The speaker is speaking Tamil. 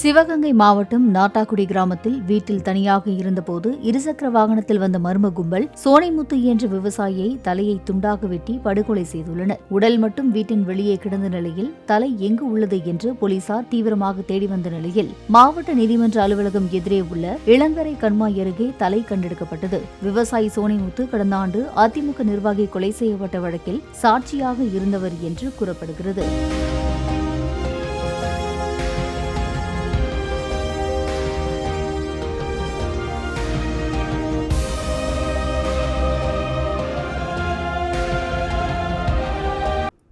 சிவகங்கை மாவட்டம் நாட்டாக்குடி கிராமத்தில் வீட்டில் தனியாக இருந்தபோது இருசக்கர வாகனத்தில் வந்த மர்ம கும்பல் சோனைமுத்து என்ற விவசாயியை தலையை துண்டாக வெட்டி படுகொலை செய்துள்ளனர். உடல் மட்டும் வீட்டின் வெளியே கிடந்த நிலையில் தலை எங்கு உள்ளது என்று போலீசார் தீவிரமாக தேடி வந்த நிலையில் மாவட்ட நீதிமன்ற அலுவலகம் எதிரே உள்ள இளங்கரை கண்மாய் அருகே தலை கண்டெடுக்கப்பட்டது. விவசாயி சோனைமுத்து கடந்த ஆண்டு அதிமுக நிர்வாகி கொலை செய்யப்பட்ட வழக்கில் சாட்சியாக இருந்தவர் என்று கூறப்படுகிறது.